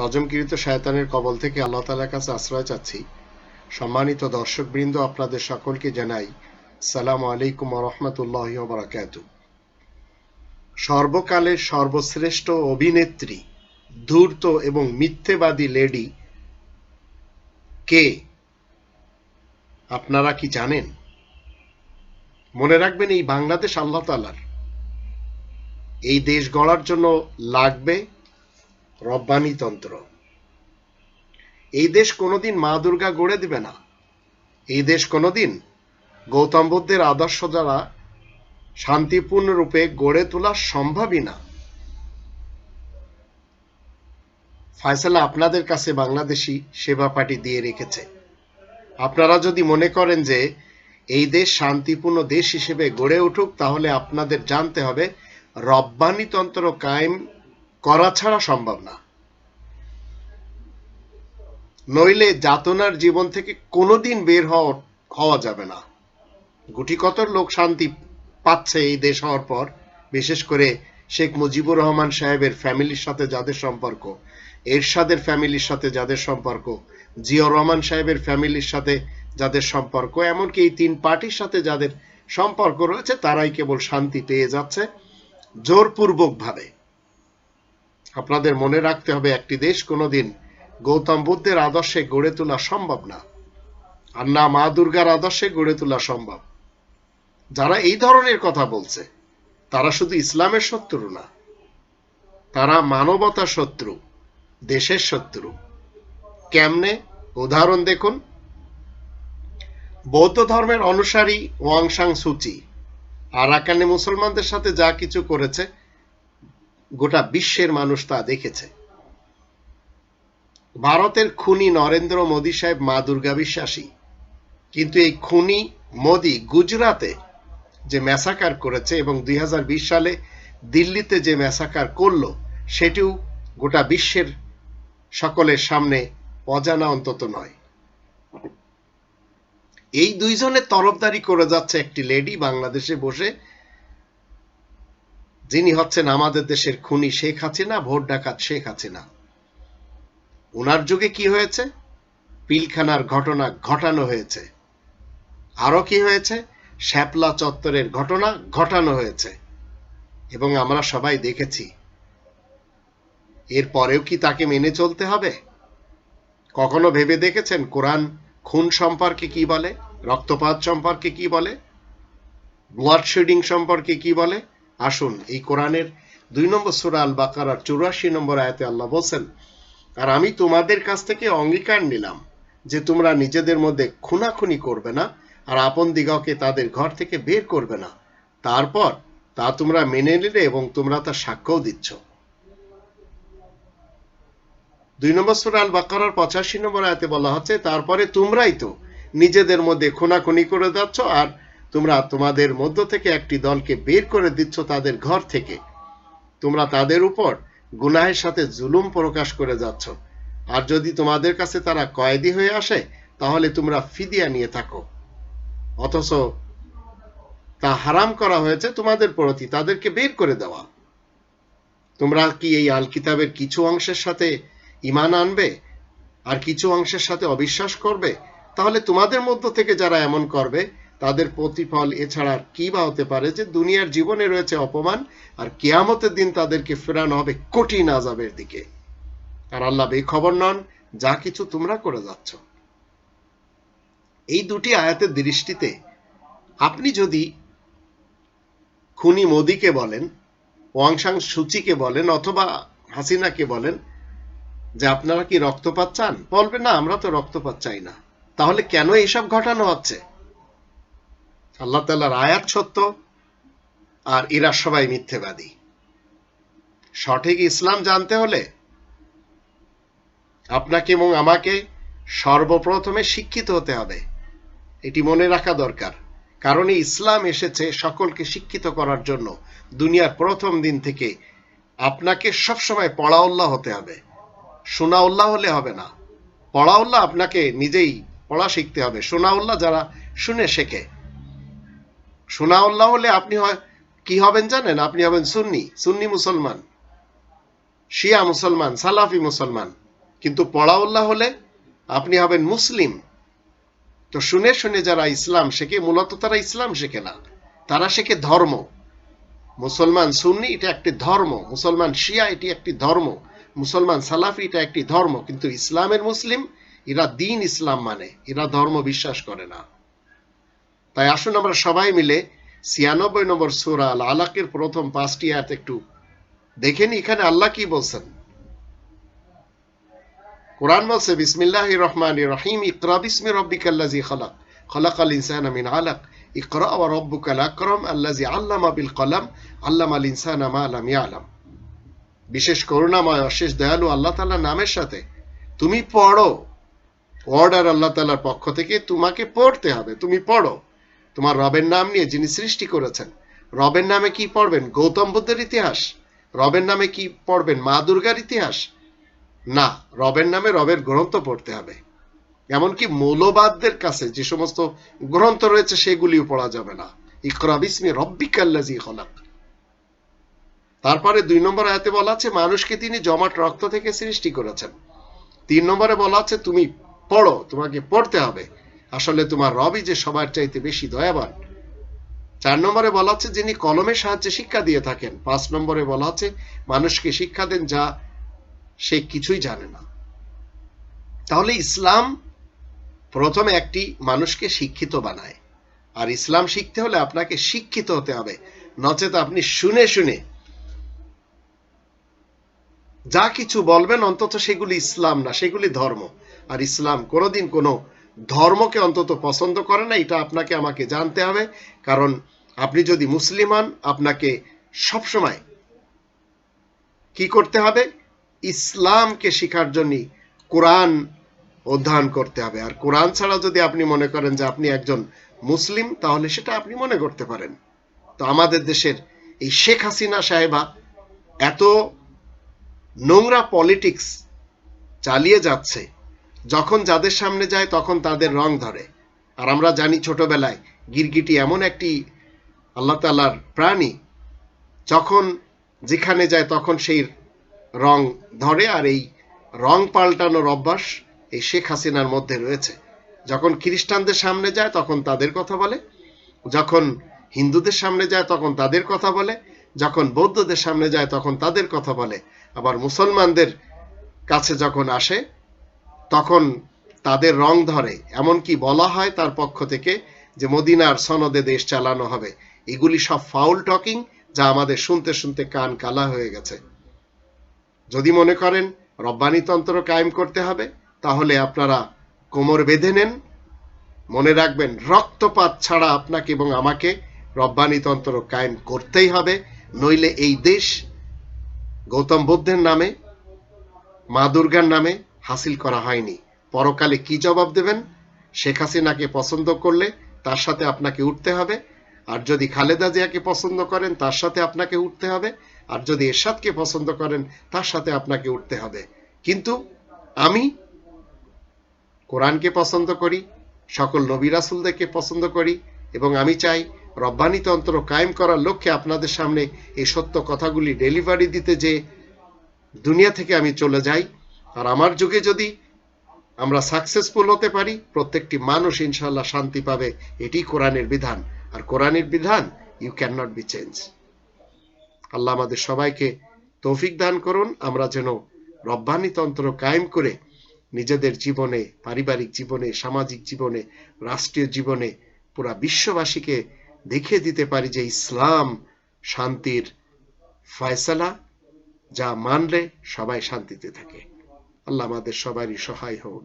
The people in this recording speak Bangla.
রজমকৃত শায়তানের কবল থেকে আল্লাহ তালার কাছে আশ্রয় চাচ্ছি। সম্মানিত দর্শকবৃন্দ, আপনাদের সকলকে জানাই, সালাম আলাইকুম রহমতুল্লাহ বারাকাতু সর্বকালের সর্বশ্রেষ্ঠ অভিনেত্রী, ধূর্ত এবং মিথ্যেবাদী লেডি কে? আপনারা কি জানেন? মনে রাখবেন, এই বাংলাদেশ আল্লাহ তালার এই দেশ গড়ার জন্য লাগবে রব্বানিতন্ত্র এই দেশ কোনোদিন মা দুর্গা গড়ে দিবে না। এই দেশ কোনোদিন গৌতম বুদ্ধের আদর্শ দ্বারা শান্তিপূর্ণ রূপে গড়ে তোলা সম্ভবই না। ফায়সালা আপনাদের কাছে বাংলাদেশি সেবা পার্টি দিয়ে রেখেছে। আপনারা যদি মনে করেন যে এই দেশ শান্তিপূর্ণ দেশ হিসেবে গড়ে উঠুক, তাহলে আপনাদের জানতে হবে রব্বানিতন্ত্র কায়েম করা ছাড়া সম্ভব না। নইলে যাতনার জীবন থেকে কোনোদিন বের হওয়া হওয়া যাবে না। গুটি কত লোক শান্তি পাচ্ছে এই দেশ হওয়ার পর, বিশেষ করে শেখ মুজিবুর রহমান সাহেবের ফ্যামিলির সাথে যাদের সম্পর্ক, এরশাদের ফ্যামিলির সাথে যাদের সম্পর্ক জিয়র রহমান সাহেবের ফ্যামিলির সাথে যাদের সম্পর্ক, এমনকি এই তিন পার্টির সাথে যাদের সম্পর্ক রয়েছে, তারাই কেবল শান্তি পেয়ে যাচ্ছে জোরপূর্বক ভাবে আপনাদের মনে রাখতে হবে একটি দেশ কোনোদিন গৌতম বুদ্ধের আদর্শে গড়ে তোলা সম্ভব না। আর না মা দুর্গার আদর্শে গড়ে তোলা সম্ভব। যারা এই ধরনের কথা বলছে, তারা শুধু ইসলামের শত্রু না, তারা মানবতার শত্রু, দেশের শত্রু। কেমনে? উদাহরণ দেখুন। বৌদ্ধ ধর্মের অনুসারী ওয়াংসাং সুচি আরাকানে মুসলমানদের সাথে যা কিছু করেছে গোটা বিশ্বের মানুষ তা দেখেছে। ভারতের খুনি নরেন্দ্র মোদী সাহেব মা দুর্গা বিশ্বাসী। কিন্তু এই খুনি মোদী গুজরাতে যে ম্যাসাকার করেছে এবং দুই সালে দিল্লিতে যে ম্যাসাকার করল, সেটিও গোটা বিশ্বের সকলের সামনে অজানা অন্তত নয়। এই দুইজনের তরফদারি করে যাচ্ছে একটি লেডি বাংলাদেশে বসে যিনি হচ্ছেন আমাদের দেশের খুনি শেখ হাসিনা, ভোট ডাকাত শেখ হাসিনা। ওনার যুগে কি হয়েছে? পিলখানার ঘটনা ঘটানো হয়েছে। আরও কি হয়েছে? শ্যাপলা চত্বরের ঘটনা ঘটানো হয়েছে। এবং আমরা সবাই দেখেছি। এর পরেও কি তাকে মেনে চলতে হবে? কখনো ভেবে দেখেছেন কোরআন খুন সম্পর্কে কি বলে? রক্তপাত সম্পর্কে কি বলে? ব্লাড শেডিং সম্পর্কে কি বলে? আসুন, এই কোরআনের দুই নম্বর সুরা আল বাকারার চুরাশি নম্বর আয়াতে আল্লাহ বলছেন, আর আমি তোমাদের কাছ থেকে অঙ্গীকার নিলাম যে তোমরা নিজেদের মধ্যে খুনাখুনি করবে না আর আপন দিগকে তাদের ঘর থেকে বের করবে না। তারপর তা তোমরা মেনে নিলে এবং তোমরা তা সাক্ষ্যও দিচ্ছ। দুই নম্বর সুরা আল বাকারার পঁচাশি নম্বর আয়াতে বলা হচ্ছে, তারপরে তোমরাই তো নিজেদের মধ্যে খুনাখুনি করে যাচ্ছ আর তোমরা তোমাদের মধ্য থেকে একটি দলকে বের করে দিচ্ছ তাদের ঘর থেকে। তোমরা তাদের উপর গুনাহের সাথে জুলুম প্রকাশ করে যাচ্ছ। আর যদি তোমাদের কাছে তারা কয়েদি হয়ে আসে, তাহলে তোমরা ফিদিয়া নিয়ে থাকো। অথচ তা হারাম করা হয়েছে তোমাদের প্রতি, তাদেরকে বের করে দেওয়া। তোমরা কি এই আল কিতাবের কিছু অংশের সাথে ইমান আনবে? আর কিছু অংশের সাথে অবিশ্বাস করবে? তাহলে তোমাদের মধ্য থেকে যারা এমন করবে তাদের প্রতিফল এছাড়া কি বা হতে পারে যে দুনিয়ার জীবনে রয়েছে অপমান, আর কেয়ামতের দিন তাদেরকে ফেরানো হবে কঠিন আজাবের দিকে। আর আল্লাহ বেখবর নন, যা কিছু তোমরা করে যাচ্ছ। এই দুটি আয়াতের দৃষ্টিতে আপনি যদি খুনি মোদিকে বলেন, ওয়াংশাং সূচিকে বলেন, অথবা হাসিনাকে বলেন, যে আপনারা কি রক্তপাত চান? বলবে, না, আমরা তো রক্তপাত চাই না। তাহলে কেন এইসব ঘটানো হচ্ছে? আল্লাহ তাল্লাহর আয়াত সত্য আর এরা সবাই মিথ্যেবাদী। সঠিক ইসলাম জানতে হলে আপনাকে এবং আমাকে সর্বপ্রথমে শিক্ষিত হতে হবে। এটি মনে রাখা দরকার, কারণ ইসলাম এসেছে সকলকে শিক্ষিত করার জন্য। দুনিয়ার প্রথম দিন থেকে আপনাকে সবসময় পড়াউল্লাহ হতে হবে। শোনাউল্লাহ হলে হবে না। পড়াউল্লাহ আপনাকে নিজেই পড়া শিখতে হবে। শোনাউল্লাহ যারা শুনে শেখে। শোনাউল্লাহ হলে আপনি কি হবেন জানেন? আপনি হবেন সুন্নি। সুন্নি মুসলমান। শিয়া মুসলমান, সালাফি মুসলমান। কিন্তু পড়াউল্লাহ হলে আপনি হবেন মুসলিম। তো শুনে শুনে যারা ইসলাম শেখে, মূলত তারা ইসলাম শেখে না। তারা শেখে ধর্ম। মুসলমান সুন্নি, এটা একটি ধর্ম। মুসলমান শিয়া, এটি একটি ধর্ম। মুসলমান সালাফি, এটা একটি ধর্ম। কিন্তু ইসলামের মুসলিম, এরা দিন ইসলাম মানে। এরা ধর্ম বিশ্বাস করে না। তাই আসুন আমরা সবাই মিলে ছিয়ানব্বই নম্বর সুরা আল আলাকের প্রথম পাঁচটি আয়াত একটু দেখেন এখানে আল্লাহ কি বলছেন? কোরআন বলছে বিসমিল্লাহ রহমান রহিম, ইকরা বিসমি রব্বিকাল্লাজি খালাক খলাক আল ইনসান মিন আলাক, ইকরা ওয়া রব্বুকাল আকরাম আল্লাজি আল্লামা বিল কলাম আল্লামা আল ইনসানা মা লাম ইয়ালাম। বিশেষ করুণাময়, অশেষ দয়ালু আল্লাহ তাআলার নামের সাথে তুমি পড়ো। অর্ডার আল্লাহ তাআলার পক্ষ থেকে তোমাকে পড়তে হবে, তুমি পড়ো। তোমার রবের নাম নিয়ে যিনি সৃষ্টি করেছেন, রবের নামে কি পড়বেন? গৌতম বুদ্ধের ইতিহাস। রবের নামে কি পড়বেন? মা দুর্গার ইতিহাস? না, রবের নামে রবের গ্রন্থ পড়তে হবে। এমনকি মৌলবাদদের কাছে যে সমস্ত গ্রন্থ রয়েছে, সেগুলিও পড়া যাবে না। ইকরা বিসমি রব্বিকাল্লাজি খলাক। তারপরে দুই নম্বর আয়াতে বলা আছে, মানুষকে তিনি জমাট রক্ত থেকে সৃষ্টি করেছেন। তিন নম্বরে বলা আছে, তুমি পড়ো, তোমাকে পড়তে হবে। আসলে তোমার রবই যে সবার চাইতে বেশি দয়াবান। চার নম্বরে বলা হচ্ছে, যিনি কলমের সাহায্যে শিক্ষা দিয়ে থাকেন। পাঁচ নম্বরে বলা হচ্ছে, মানুষকে শিক্ষা দেন যা সে কিছুই জানে না। তাহলে ইসলাম প্রথমে একটি মানুষকে শিক্ষিত বানায়। আর ইসলাম শিখতে হলে আপনাকে শিক্ষিত হতে হবে। নচেত আপনি শুনে শুনে যা কিছু বলবেন, অন্তত সেগুলি ইসলাম না, সেগুলি ধর্ম। আর ইসলাম কোনোদিন কোনো ধর্মকে অন্তত পছন্দ করে না, এটা আপনাকে আমাকে জানতে হবে। কারণ আপনি যদি মুসলিম হন, আপনাকে সবসময় কি করতে হবে? ইসলামকে শিখার জন্য কোরআন অধ্যয়ন করতে হবে। আর কোরআন ছাড়া যদি আপনি মনে করেন যে আপনি একজন মুসলিম, তাহলে সেটা আপনি মনে করতে পারেন। তো আমাদের দেশের এই শেখ হাসিনা সাহেবা এত নোংরা পলিটিক্স চালিয়ে যাচ্ছে যখন যাদের সামনে যায় তখন তাদের রং ধরে। আর আমরা জানি ছোটবেলায় গিরগিটি এমন একটি আল্লাহ তালার প্রাণী, যখন যেখানে যায় তখন সেই রং ধরে আর এই রং পাল্টানোর অভ্যাস এই শেখ হাসিনার মধ্যে রয়েছে। যখন খ্রিস্টানদের সামনে যায় তখন তাদের কথা বলে, যখন হিন্দুদের সামনে যায় তখন তাদের কথা বলে, যখন বৌদ্ধদের সামনে যায় তখন তাদের কথা বলে। আবার মুসলমানদের কাছে যখন আসে তখন তাদের রং ধরে, এমনকি বলা হয় তার পক্ষ থেকে যে মদিনার সনদে দেশ চালানো হবে। এগুলি সব ফাউল টকিং যা আমাদের শুনতে শুনতে কান কালা হয়ে গেছে। যদি মনে করেন রব্বানিতন্ত্র কায়েম করতে হবে, তাহলে আপনারা কোমর বেঁধে নেন। মনে রাখবেন, রক্তপাত ছাড়া আপনাকে এবং আমাকে রব্বানিতন্ত্র কায়েম করতেই হবে, নইলে এই দেশ গৌতম বুদ্ধের নামে, মা দুর্গার নামে হাসিল করা হয়নি। পরকালে কি জবাব দেবেন? শেখ হাসিনাকে পছন্দ করলে তার সাথে আপনাকে উঠতে হবে। আর যদি খালেদা জিয়াকে পছন্দ করেন, তার সাথে আপনাকে উঠতে হবে। আর যদি এরশাদকে পছন্দ করেন, তার সাথে আপনাকে উঠতে হবে। কিন্তু আমি কোরআনকে পছন্দ করি, সকল নবী রাসুলদেরকে পছন্দ করি, এবং আমি চাই রব্বানি তন্ত্র কায়েম করার লক্ষ্যে আপনাদের সামনে এই সত্য কথাগুলি ডেলিভারি দিতে যে দুনিয়া থেকে আমি চলে যাই আর আমার যুগে যদি আমরা সাকসেসফুল হতে পারি, প্রত্যেকটি মানুষ ইনশাল্লাহ শান্তি পাবে। এটি কোরআনের বিধান। আর কোরআনের বিধান you can not be change আল্লাহ আমাদের সবাইকে তৌফিক দান করুন। আমরা যেন রব্বানিতন্ত্র কায়েম করে নিজেদের জীবনে, পারিবারিক জীবনে, সামাজিক জীবনে, রাষ্ট্রীয় জীবনে পুরা বিশ্ববাসীকে দেখিয়ে দিতে পারি যে ইসলাম শান্তির ফয়সালা যা মানলে সবাই শান্তিতে থাকে। আল্লাহ আমাদের সবারই সহায় হন